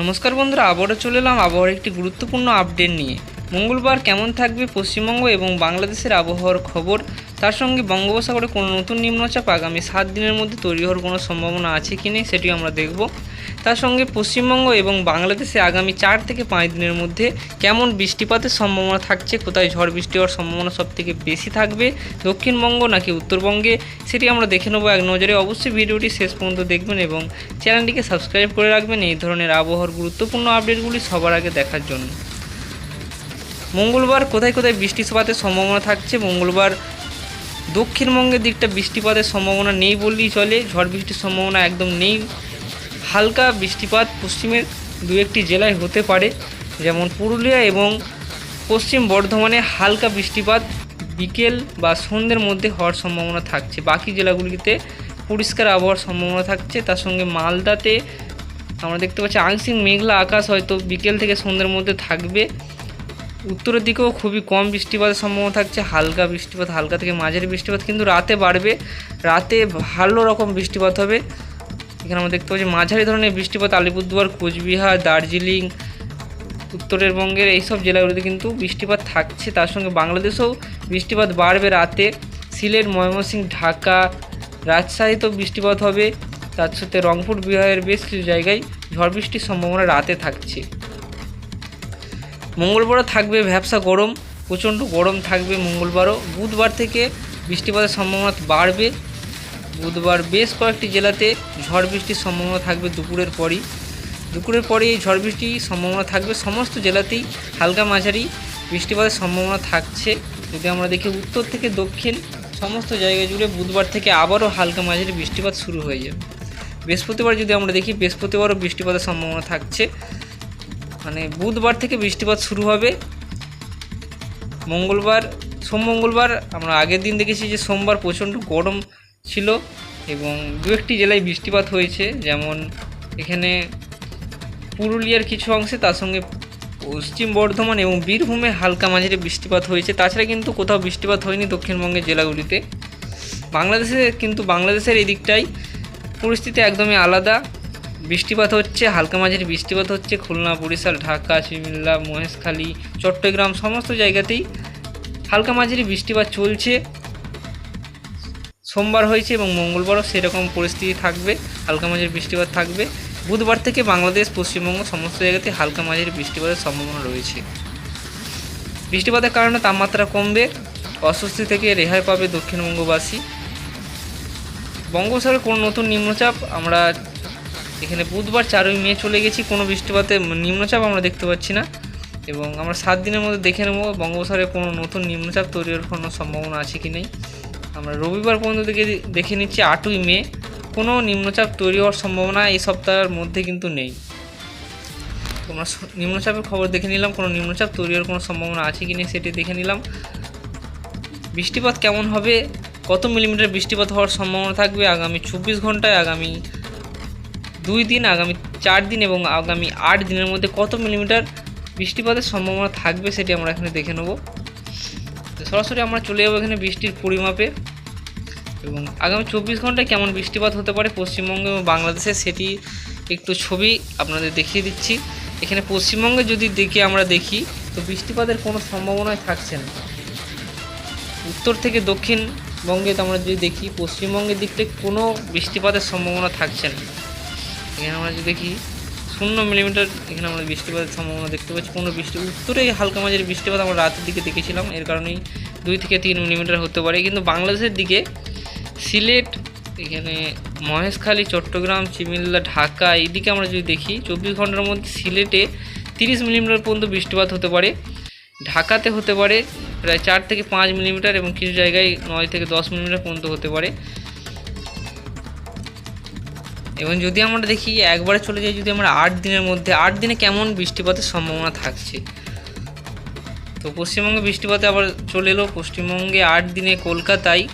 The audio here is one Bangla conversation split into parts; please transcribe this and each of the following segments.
নমস্কার বন্ধুরা, আবারও চলে এলাম আবহাওয়ার একটি গুরুত্বপূর্ণ আপডেট নিয়ে। মঙ্গলবার কেমন থাকবে পশ্চিমবঙ্গ এবং বাংলাদেশের আবহাওয়ার খবর তার সঙ্গে বঙ্গোপসাগরে কোনো নতুন নিম্নচাপ আগামী সাত দিনের মধ্যে তৈরি হওয়ার কোনো সম্ভাবনা আছে কি নেই সেটিও আমরা দেখব। তার সঙ্গে পশ্চিমবঙ্গ এবং বাংলাদেশে আগামী চার থেকে পাঁচ দিনের মধ্যে কেমন বৃষ্টিপাতের সম্ভাবনা থাকছে, কোথায় ঝড় বৃষ্টি হওয়ার সম্ভাবনা সব থেকে বেশি থাকবে, দক্ষিণবঙ্গ নাকি উত্তরবঙ্গে, সেটি আমরা দেখে নেব এক নজরে। অবশ্যই ভিডিওটি শেষ পর্যন্ত দেখবেন এবং চ্যানেলটিকে সাবস্ক্রাইব করে রাখবেন। এই ধরনের আবহাওয়ার গুরুত্বপূর্ণ আপডেটগুলি সবার আগে দেখার জন্য। মঙ্গলবার কোথায় কোথায় বৃষ্টিপাতের সম্ভাবনা থাকছে? মঙ্গলবার দক্ষিণবঙ্গের দিকটা বৃষ্টিপাতের সম্ভাবনা নেই বললেই চলে। ঝড় বৃষ্টির সম্ভাবনা একদম নেই। হালকা বৃষ্টিপাত পশ্চিমের দু একটি জেলায় হতে পারে, যেমন পুরুলিয়া এবং পশ্চিম বর্ধমানে হালকা বৃষ্টিপাত বিকেল বা সন্ধ্যের মধ্যে হওয়ার সম্ভাবনা থাকছে। বাকি জেলাগুলিতে পরিষ্কার আবহাওয়ার সম্ভাবনা থাকছে। তার সঙ্গে মালদাতে আমরা দেখতে পাচ্ছি আংশিক মেঘলা আকাশ হয়তো বিকেল থেকে সন্ধ্যের মধ্যে থাকবে। উত্তরের দিকেও খুবই কম বৃষ্টিপাতের সম্ভাবনা থাকছে, হালকা বৃষ্টিপাত, হালকা থেকে মাঝারি বৃষ্টিপাত, কিন্তু রাতে বাড়বে। রাতে ভালো রকম বৃষ্টিপাত হবে। এখানে আমরা দেখতে পাচ্ছি মাঝারি ধরনের বৃষ্টিপাত আলিপুরদুয়ার, কোচবিহার, দার্জিলিং, উত্তরের বঙ্গের এইসব জেলাগুলিতে কিন্তু বৃষ্টিপাত থাকছে। তার সঙ্গে বাংলাদেশেও বৃষ্টিপাত বাড়বে রাতে। সিলেট, ময়মনসিংহ, ঢাকা, রাজশাহীতেও বৃষ্টিপাত হবে। তার সাথে রংপুর, বিহারের বেশ কিছু জায়গায় ঝড় বৃষ্টির সম্ভাবনা রাতে থাকছে। মঙ্গলবারও থাকবে ভ্যাবসা গরম, প্রচণ্ড গরম থাকবে মঙ্গলবারও। বুধবার থেকে বৃষ্টিপাতের সম্ভাবনা বাড়বে। বুধবার বেশ কয়েকটি জেলাতে ঝড় বৃষ্টির সম্ভাবনা থাকবে দুপুরের পরই। দুপুরের পরে এই ঝড় বৃষ্টির সম্ভাবনা থাকবে। সমস্ত জেলাতেই হালকা মাঝারি বৃষ্টিপাতের সম্ভাবনা থাকছে। যদি আমরা দেখি উত্তর থেকে দক্ষিণ, সমস্ত জায়গা জুড়ে বুধবার থেকে আবারও হালকা মাঝারি বৃষ্টিপাত শুরু হয়ে যাবে। বৃহস্পতিবার যদি আমরা দেখি, বৃহস্পতিবারও বৃষ্টিপাতের সম্ভাবনা থাকছে। মানে বুধবার থেকে বৃষ্টিপাত শুরু হবে। মঙ্গলবার, সোম মঙ্গলবার, আমরা আগের দিন দেখেছি যে সোমবার প্রচণ্ড গরম ছিল এবং দু একটি জেলায় বৃষ্টিপাত হয়েছে। যেমন এখানে পুরুলিয়ার কিছু অংশে, তার সঙ্গে পশ্চিম বর্ধমান এবং বীরভূমে হালকা মাঝারি বৃষ্টিপাত হয়েছে। তাছাড়া কিন্তু কোথাও বৃষ্টিপাত হয়নি দক্ষিণবঙ্গের জেলাগুলিতে। বাংলাদেশে কিন্তু বাংলাদেশের এই দিকটাই পরিস্থিতি একদমই আলাদা। বৃষ্টিপাত হচ্ছে, হালকা মাঝারি বৃষ্টিপাত হচ্ছে, খুলনা, বরিশাল, ঢাকা শিমলা মহেশখালী, চট্টগ্রাম সমস্ত জায়গাতেই হালকা মাঝারি বৃষ্টিপাত চলছে। সোমবার হয়েছে এবং মঙ্গলবারও সেরকম পরিস্থিতি থাকবে, হালকা মাঝারি বৃষ্টিপাত থাকবে। বুধবার থেকে বাংলাদেশ, পশ্চিমবঙ্গ সমস্ত জায়গাতে হালকা মাঝারি বৃষ্টিপাতের সম্ভাবনা রয়েছে। বৃষ্টিপাতের কারণে তাপমাত্রা কমবে, অস্বস্তি থেকে রেহাই পাবে দক্ষিণবঙ্গবাসী। বঙ্গোপসাগরে কোনো নতুন নিম্নচাপ, আমরা এখানে বুধবার চারই মে চলে গেছি। কোনো বৃষ্টিপাতে নিম্নচাপ আমরা দেখতে পাচ্ছি না। এবং আমরা সাত দিনের মধ্যে দেখে নেব বঙ্গোপসাগরে কোনো নতুন নিম্নচাপ তৈরি হওয়ার কোনো সম্ভাবনা আছে কি নেই। আমরা রবিবার পর্যন্ত দেখে দেখে নিচ্ছি আটই মে। কোনো নিম্নচাপ তৈরি হওয়ার সম্ভাবনা এই সপ্তাহের মধ্যে কিন্তু নেই। তোমরা নিম্নচাপের খবর দেখে নিলাম, কোনো নিম্নচাপ তৈরি হওয়ার কোনো সম্ভাবনা আছে কি নেই সেটি দেখে নিলাম। বৃষ্টিপাত কেমন হবে? কত মিলিমিটার বৃষ্টিপাত হওয়ার সম্ভাবনা থাকবে? আগামী চব্বিশ ঘন্টায়, আগামী দুই দিন, আগামী চার দিন এবং আগামী আট দিনের মধ্যে কত মিলিমিটার বৃষ্টিপাতের সম্ভাবনা থাকবে সেটি আমরা এখানে দেখে নেব। সরাসরি আমরা চলে যাব এখানে বৃষ্টির পরিমাপে এবং আগামী চব্বিশ ঘন্টায় কেমন বৃষ্টিপাত হতে পারে পশ্চিমবঙ্গে এবং বাংলাদেশে সেটি একটু ছবি আপনাদের দেখিয়ে দিচ্ছি। এখানে পশ্চিমবঙ্গে যদি দেখি আমরা দেখি, তো বৃষ্টিপাতের কোনো সম্ভাবনাই থাকছে না। উত্তর থেকে দক্ষিণবঙ্গে তো আমরা যদি দেখি, পশ্চিমবঙ্গের দিক থেকে কোনো বৃষ্টিপাতের সম্ভাবনা থাকছে না। এখানে আমরা যদি দেখি, শূন্য মিলিমিটার এখানে আমরা বৃষ্টিপাতের সম্ভাবনা দেখতে পাচ্ছি। কোনো বৃষ্টি উত্তরে হালকা মাঝারি বৃষ্টিপাত আমরা রাতের দিকে দেখেছিলাম। এর কারণেই দুই থেকে তিন মিলিমিটার হতে পারে। কিন্তু বাংলাদেশের দিকে সিলেট, এখানে মহেশখালী, চট্টগ্রাম, চিমিল্লা, ঢাকা, এইদিকে আমরা যদি দেখি, চব্বিশ ঘণ্টার মধ্যে সিলেটে তিরিশ মিলিমিটার পর্যন্ত বৃষ্টিপাত হতে পারে। ঢাকাতে হতে পারে প্রায় চার থেকে পাঁচ মিলিমিটার এবং কিছু জায়গায় নয় থেকে দশ মিলিমিটার পর্যন্ত হতে পারে। এবং যদি আমরা দেখি একবারে চলে যাই, যদি আমরা আট দিনের মধ্যে, আট দিনে কেমন বৃষ্টিপাতের সম্ভাবনা থাকছে? তো পশ্চিমবঙ্গে বৃষ্টিপাতে আবার চলে এলো। পশ্চিমবঙ্গে আট দিনে কলকাতায়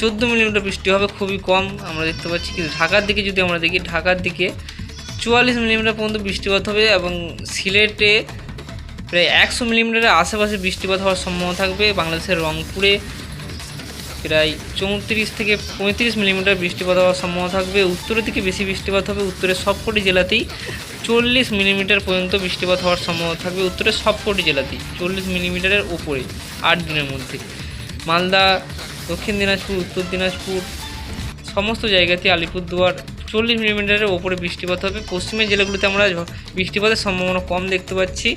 চোদ্দ মিলিমিটার বৃষ্টি হবে, খুবই কম। আমরা দেখতে পাচ্ছি কিন্তু ঢাকার দিকে যদি আমরা দেখি, ঢাকার দিকে চুয়াল্লিশ মিলিমিটার পর্যন্ত বৃষ্টিপাত হবে এবং সিলেটে প্রায় একশো মিলিমিটারের আশেপাশে বৃষ্টিপাত হওয়ার সম্ভাবনা থাকবে। বাংলাদেশের রংপুরে প্রায় চৌত্রিশ থেকে পঁয়ত্রিশ মিলিমিটার বৃষ্টিপাত হওয়ার সম্ভাবনা থাকবে। উত্তরের দিকে বেশি বৃষ্টিপাত হবে। উত্তরের সবকটি জেলাতেই চল্লিশ মিলিমিটার পর্যন্ত বৃষ্টিপাত হওয়ার সম্ভাবনা থাকবে। উত্তরের সবকটি জেলাতেই চল্লিশ মিলিমিটারের ওপরে আট দিনের মধ্যে। মালদা, দক্ষিণ দিনাজপুর, উত্তর দিনাজপুর সমস্ত জায়গাতে আলিপুরদুয়ার চল্লিশ মিলিমিটারের ওপরে বৃষ্টিপাত হবে। পশ্চিমের জেলাগুলিতে আমরা বৃষ্টিপাতের সম্ভাবনা কম দেখতে পাচ্ছি।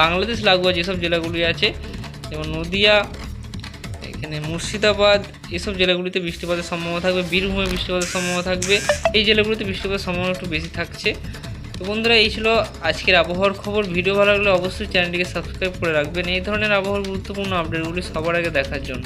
বাংলাদেশ লাগোয়া যেসব জেলাগুলি আছে, যেমন নদিয়া এখানে মুর্শিদাবাদ, এসব জেলাগুলিতে বৃষ্টিপাতের সম্ভাবনা থাকবে, বীরভূমে বৃষ্টিপাতের সম্ভাবনা থাকবে। এই জেলাগুলিতে বৃষ্টিপাতের সম্ভাবনা একটু বেশি থাকছে। তো বন্ধুরা, এই ছিল আজকের আবহাওয়ার খবর। ভিডিও ভালো লাগলে অবশ্যই চ্যানেলটিকে সাবস্ক্রাইব করে রাখবেন। এই ধরনের আবহাওয়ার গুরুত্বপূর্ণ আপডেটগুলি সবার আগে দেখার জন্য।